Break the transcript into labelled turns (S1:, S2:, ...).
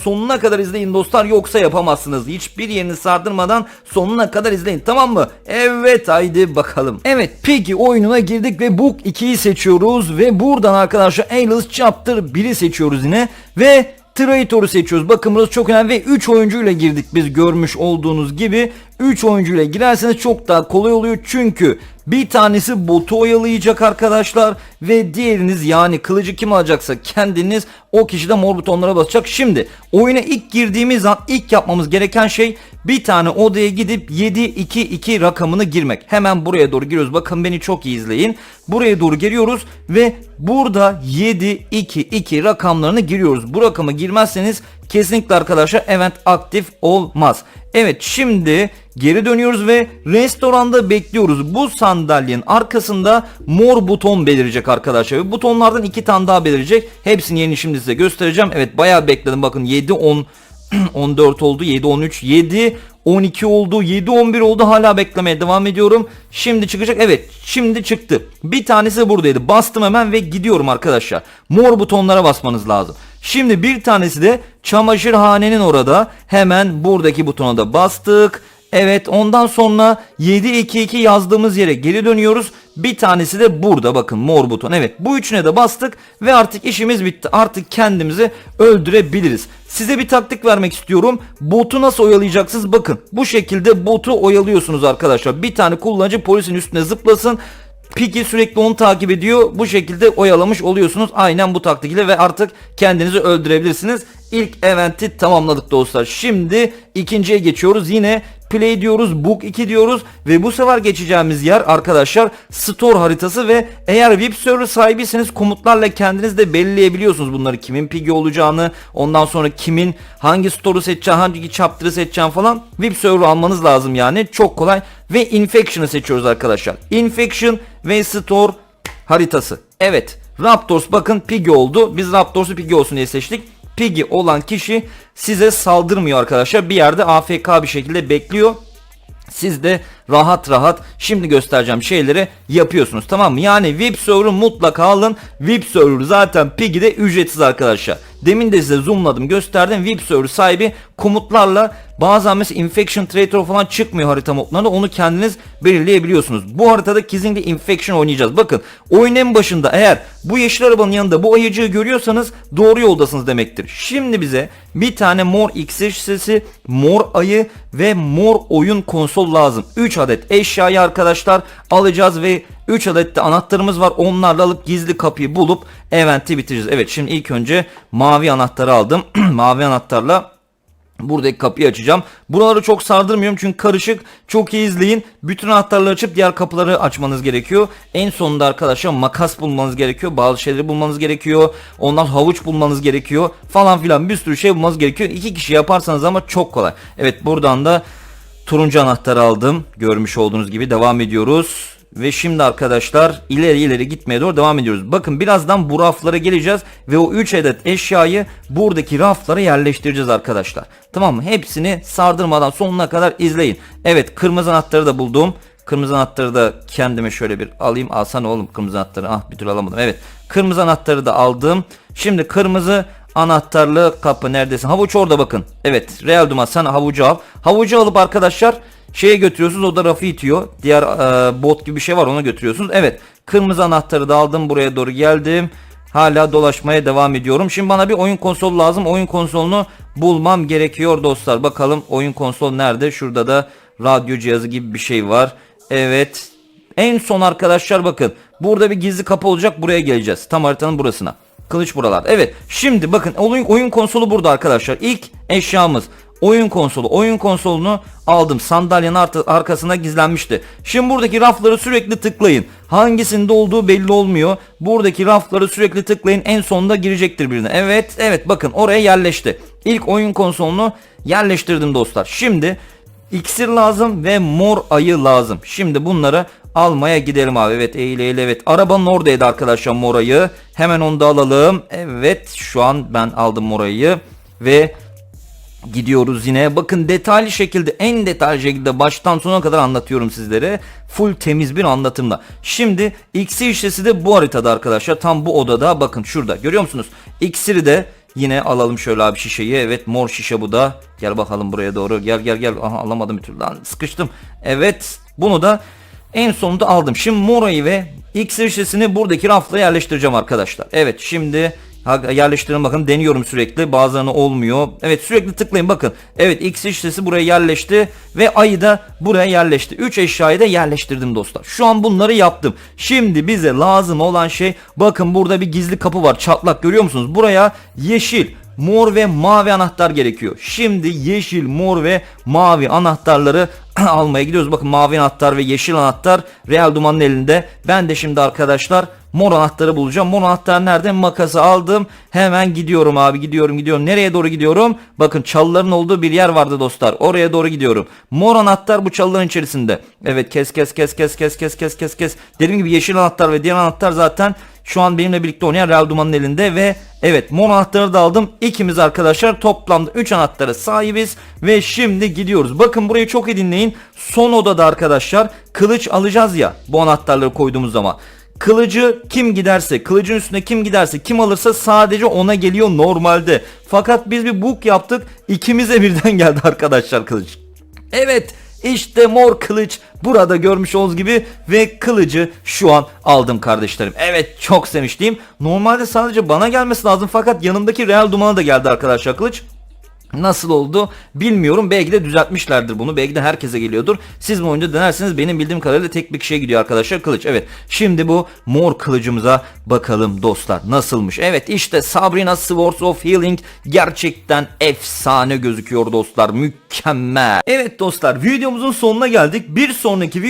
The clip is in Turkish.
S1: sonuna kadar izleyin dostlar yoksa yapamazsınız. Hiçbir yerini sardırmadan sonuna kadar izleyin tamam mı? Evet haydi bakalım. Evet peki oyununa girdik ve Book 2'yi seçiyoruz ve buradan arkadaşlar Alice Chapter 1'i seçiyoruz yine ve Traitor'u seçiyoruz. Bakın burası çok önemli ve 3 oyuncuyla girdik biz görmüş olduğunuz gibi. 3 oyuncuyla girerseniz çok daha kolay oluyor çünkü bir tanesi botu oyalayacak arkadaşlar ve diğeriniz yani kılıcı kim alacaksa kendiniz o kişi de mor butonlara basacak. Şimdi oyuna ilk girdiğimiz an ilk yapmamız gereken şey bir tane odaya gidip 722 rakamını girmek. Hemen buraya doğru giriyoruz. Bakın beni çok iyi izleyin. Buraya doğru giriyoruz ve burada 722 rakamlarını giriyoruz. Bu rakamı girmezseniz kesinlikle arkadaşlar event aktif olmaz. Evet şimdi geri dönüyoruz ve restoranda bekliyoruz. Bu sandalyenin arkasında mor buton belirecek arkadaşlar. Ve butonlardan iki tane daha belirecek. Hepsini yeni şimdi size göstereceğim. Evet bayağı bekledim. Bakın 7 10 14 oldu. 7 13 7 12 oldu. 7 11 oldu. Hala beklemeye devam ediyorum. Şimdi çıkacak. Evet, şimdi çıktı. Bir tanesi buradaydı. Bastım hemen ve gidiyorum arkadaşlar. Mor butonlara basmanız lazım. Şimdi bir tanesi de çamaşırhanenin orada. Hemen buradaki butona da bastık. Evet ondan sonra 722 yazdığımız yere geri dönüyoruz. Bir tanesi de burada bakın mor buton. Evet bu üçüne de bastık ve artık işimiz bitti. Artık kendimizi öldürebiliriz. Size bir taktik vermek istiyorum. Botu nasıl oyalayacaksınız? Bakın bu şekilde botu oyalıyorsunuz arkadaşlar. Bir tane kullanıcı polisin üstüne zıplasın. Piki sürekli onu takip ediyor. Bu şekilde oyalamış oluyorsunuz. Aynen bu taktik ile ve artık kendinizi öldürebilirsiniz. İlk eventi tamamladık dostlar. Şimdi ikinciye geçiyoruz. Yine play diyoruz, book 2 diyoruz ve bu sefer geçeceğimiz yer arkadaşlar store haritası ve eğer web server sahibiyseniz komutlarla kendiniz de belirleyebiliyorsunuz bunları kimin pigi olacağını, ondan sonra kimin hangi store'u seçeceğini, hangi chapter'ı seçeceğini falan web server almanız lazım yani. Çok kolay ve infection'ı seçiyoruz arkadaşlar. Infection ve store haritası. Evet. Raptors bakın Piggy oldu. Biz Raptors'u Piggy olsun diye seçtik. Piggy olan kişi size saldırmıyor arkadaşlar. Bir yerde AFK bir şekilde bekliyor. Siz de rahat rahat şimdi göstereceğim şeyleri yapıyorsunuz tamam mı? Yani VIP server'ı mutlaka alın. VIP server zaten Piggy'de ücretsiz arkadaşlar. Demin de size zoomladım gösterdim. VIP server sahibi komutlarla bazen mesela infection traitor falan çıkmıyor harita modlarında onu kendiniz belirleyebiliyorsunuz. Bu haritada kesinlikle infection oynayacağız. Bakın oyun en başında eğer bu yeşil arabanın yanında bu ayıcığı görüyorsanız doğru yoldasınız demektir. Şimdi bize bir tane mor iksir şişesi, mor ayı ve mor oyun konsol lazım. 3 adet eşyayı arkadaşlar alacağız ve 3 adet de anahtarımız var. Onlarla alıp gizli kapıyı bulup eventi bitireceğiz. Evet şimdi ilk önce mavi anahtarı aldım. mavi anahtarla Buradaki kapıyı açacağım. Buraları çok sardırmıyorum çünkü karışık. Çok iyi izleyin. Bütün anahtarları açıp diğer kapıları açmanız gerekiyor. En sonunda arkadaşlar makas bulmanız gerekiyor. Bazı şeyleri bulmanız gerekiyor. Ondan havuç bulmanız gerekiyor. Falan filan bir sürü şey bulmanız gerekiyor. İki kişi yaparsanız ama çok kolay. Evet buradan da turuncu anahtarı aldım. Görmüş olduğunuz gibi devam ediyoruz. Ve şimdi arkadaşlar ileri ileri gitmeye doğru devam ediyoruz. Bakın birazdan bu raflara geleceğiz ve o 3 adet eşyayı buradaki raflara yerleştireceğiz arkadaşlar. Tamam mı? Hepsini sardırmadan sonuna kadar izleyin. Evet kırmızı anahtarı da buldum. Kırmızı anahtarı da kendime şöyle bir alayım. Alsana oğlum kırmızı anahtarı. Ah bir türlü alamadım. Evet. Kırmızı anahtarı da aldım. Şimdi kırmızı anahtarlı kapı neredesin? Havuç orada bakın. Evet. Real Dumas sen havucu al. Havucu alıp arkadaşlar şeye götürüyorsunuz o da rafı itiyor. Diğer e, bot gibi bir şey var ona götürüyorsunuz. Evet. Kırmızı anahtarı da aldım. Buraya doğru geldim. Hala dolaşmaya devam ediyorum. Şimdi bana bir oyun konsolu lazım. Oyun konsolunu bulmam gerekiyor dostlar. Bakalım oyun konsol nerede? Şurada da radyo cihazı gibi bir şey var. Evet. En son arkadaşlar bakın. Burada bir gizli kapı olacak. Buraya geleceğiz. Tam haritanın burasına. Kılıç buralar. Evet. Şimdi bakın oyun, oyun konsolu burada arkadaşlar. İlk eşyamız oyun konsolu. Oyun konsolunu aldım. Sandalyenin arkasına gizlenmişti. Şimdi buradaki rafları sürekli tıklayın. Hangisinde olduğu belli olmuyor. Buradaki rafları sürekli tıklayın. En sonunda girecektir birine. Evet, evet bakın oraya yerleşti. İlk oyun konsolunu yerleştirdim dostlar. Şimdi iksir lazım ve mor ayı lazım. Şimdi bunları almaya gidelim abi. Evet eğil eğil evet. Arabanın oradaydı arkadaşlar mor ayı. Hemen onu da alalım. Evet şu an ben aldım mor ayıyı. Ve gidiyoruz yine. Bakın detaylı şekilde en detaylı şekilde baştan sona kadar anlatıyorum sizlere. Full temiz bir anlatımla. Şimdi iksir şişesi de bu haritada arkadaşlar. Tam bu odada bakın şurada görüyor musunuz? İksiri de yine alalım şöyle abi şişeyi. Evet mor şişe bu da. Gel bakalım buraya doğru. Gel gel gel. Aha alamadım bir türlü. Lan sıkıştım. Evet bunu da en sonunda aldım. Şimdi morayı ve iksir şişesini buradaki rafla yerleştireceğim arkadaşlar. Evet şimdi yerleştirin bakın deniyorum sürekli bazılarına olmuyor. Evet sürekli tıklayın bakın. Evet iksir şişesi buraya yerleşti ve ayı da buraya yerleşti. 3 eşyayı da yerleştirdim dostlar. Şu an bunları yaptım. Şimdi bize lazım olan şey bakın burada bir gizli kapı var çatlak görüyor musunuz? Buraya yeşil mor ve mavi anahtar gerekiyor. Şimdi yeşil, mor ve mavi anahtarları almaya gidiyoruz. Bakın mavi anahtar ve yeşil anahtar Real Duman'ın elinde. Ben de şimdi arkadaşlar mor anahtarı bulacağım. Mor anahtar nerede? Makası aldım. Hemen gidiyorum abi gidiyorum gidiyorum. Nereye doğru gidiyorum? Bakın çalıların olduğu bir yer vardı dostlar. Oraya doğru gidiyorum. Mor anahtar bu çalıların içerisinde. Evet kes kes kes kes kes kes kes kes kes. Dediğim gibi yeşil anahtar ve diğer anahtar zaten şu an benimle birlikte oynayan Real Duman'ın elinde ve evet mor anahtarı da aldım. İkimiz arkadaşlar toplamda 3 anahtara sahibiz ve şimdi gidiyoruz. Bakın burayı çok iyi dinleyin. Son odada arkadaşlar kılıç alacağız ya bu anahtarları koyduğumuz zaman. Kılıcı kim giderse, kılıcın üstüne kim giderse, kim alırsa sadece ona geliyor normalde. Fakat biz bir book yaptık. ikimize birden geldi arkadaşlar kılıç. Evet işte mor kılıç burada görmüş olduğunuz gibi ve kılıcı şu an aldım kardeşlerim. Evet çok sevinçliyim. Normalde sadece bana gelmesi lazım fakat yanımdaki Real Duman'a da geldi arkadaşlar kılıç. Nasıl oldu bilmiyorum. Belki de düzeltmişlerdir bunu. Belki de herkese geliyordur. Siz bu oyunda denerseniz benim bildiğim kadarıyla tek bir kişiye gidiyor arkadaşlar kılıç. Evet. Şimdi bu mor kılıcımıza bakalım dostlar. Nasılmış? Evet işte Sabrina Swords of Healing gerçekten efsane gözüküyor dostlar. Mükemmel. Evet dostlar videomuzun sonuna geldik. Bir sonraki video